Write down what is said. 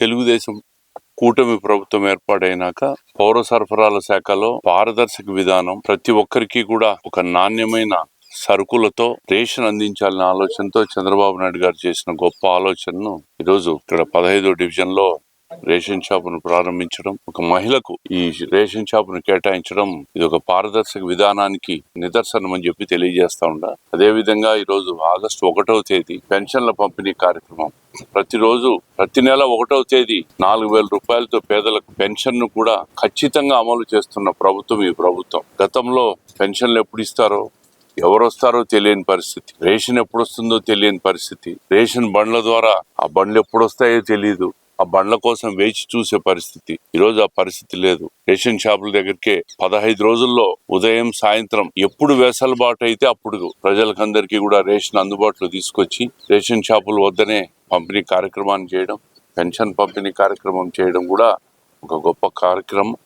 తెలుగుదేశం కూటమి ప్రభుత్వం ఏర్పాటైనాక పౌర సరఫరాల శాఖలో పారదర్శక విధానం ప్రతి ఒక్కరికి కూడా ఒక నాణ్యమైన సరుకులతో రేషన్ అందించాలనే ఆలోచనతో చంద్రబాబు నాయుడు గారు చేసిన గొప్ప ఆలోచనను ఈరోజు ఇక్కడ పదహైదో డివిజన్లో రేషన్ షాపును ప్రారంభించడం ఒక మహిళకు ఈ రేషన్ షాపును కేటాయించడం ఇది ఒక పారదర్శక విధానానికి నిదర్శనం అని చెప్పి తెలియజేస్తా ఉండా. అదే విధంగా ఈ రోజు ఆగస్టు ఒకటవ తేదీ పెన్షన్ల పంపిణీ కార్యక్రమం. ప్రతిరోజు ప్రతి నెల ఒకటవ తేదీ నాలుగు వేల రూపాయలతో పేదలకు పెన్షన్ను కూడా ఖచ్చితంగా అమలు చేస్తున్న ప్రభుత్వం ఈ ప్రభుత్వం. గతంలో పెన్షన్లు ఎప్పుడు ఇస్తారో ఎవరు వస్తారో తెలియని పరిస్థితి. రేషన్ ఎప్పుడు వస్తుందో తెలియని పరిస్థితి. రేషన్ బండ్ల ద్వారా ఆ బండ్లు ఎప్పుడు వస్తాయో తెలియదు ఆ బండ్ల కోసం వేచి చూసే పరిస్థితి. ఈరోజు ఆ పరిస్థితి లేదు. రేషన్ షాపుల దగ్గరికే పదహైదు రోజుల్లో ఉదయం సాయంత్రం ఎప్పుడు వెసలుబాటు అయితే అప్పుడు ప్రజలకందరికీ కూడా రేషన్ అందుబాటులో తీసుకొచ్చి రేషన్ షాపుల వద్దనే పంపిణీ కార్యక్రమాన్ని చేయడం పెన్షన్ పంపిణీ కార్యక్రమం చేయడం కూడా ఒక గొప్ప కార్యక్రమం.